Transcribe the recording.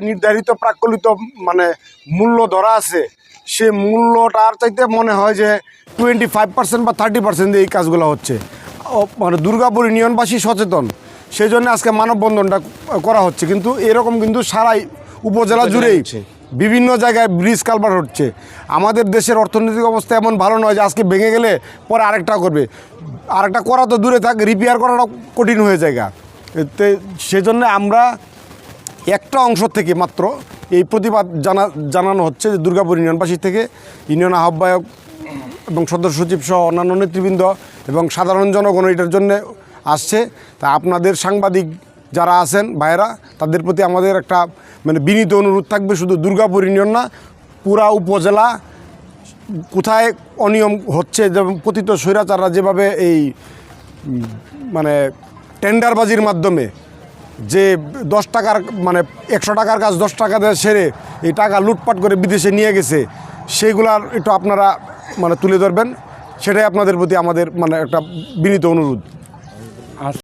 নির্ধারিত প্রাকলিত মানে মূল্য ধরা আছে সে মূল্যটার চাইতে মনে হয় যে টোয়েন্টি ফাইভ পার্সেন্ট বা থার্টি পার্সেন্ট এই কাজগুলো হচ্ছে। মানে দুর্গাপুর ইউনিয়নবাসী সচেতন সেই জন্য আজকে মানববন্ধনটা করা হচ্ছে। কিন্তু এরকম কিন্তু সারাই উপজেলা জুড়েই বিভিন্ন জায়গায় ব্রিজ কালভার হচ্ছে। আমাদের দেশের অর্থনৈতিক অবস্থা এমন ভালো নয় যে আজকে ভেঙে গেলে পরে আরেকটা করবে। আরেকটা করা তো দূরে থাক রিপেয়ার করাটা কঠিন হয়ে যায় সেজন্য আমরা একটা অংশ থেকে মাত্র এই প্রতিবাদ জানা, জানানো হচ্ছে যে দুর্গাপুর ইউনিয়নবাসী থেকে ইউনিয়ন আহ্বায়ক এবং সদস্য সচিব সহ অন্যান্য নেতৃবৃন্দ এবং সাধারণ জনগণ এটার জন্য আসছে। তা আপনাদের সাংবাদিক যারা আছেন, ভাইয়েরা, তাদের প্রতি আমাদের একটা মানে বিনীত অনুরোধ থাকবে, শুধু দুর্গাপুর ইউনিয়ন না, পুরা উপজেলা কোথায় অনিয়ম হচ্ছে, যেমন পতিত স্বৈরাচাররা যেভাবে এই মানে টেন্ডারবাজির মাধ্যমে যে দশ টাকার মানে একশো টাকার কাজ দশ টাকা দিয়ে সেরে এই টাকা লুটপাট করে বিদেশে নিয়ে গেছে, সেইগুলার একটু আপনারা মানে তুলে ধরবেন। সেটাই আপনাদের প্রতি আমাদের মানে একটা বিনীত অনুরোধ।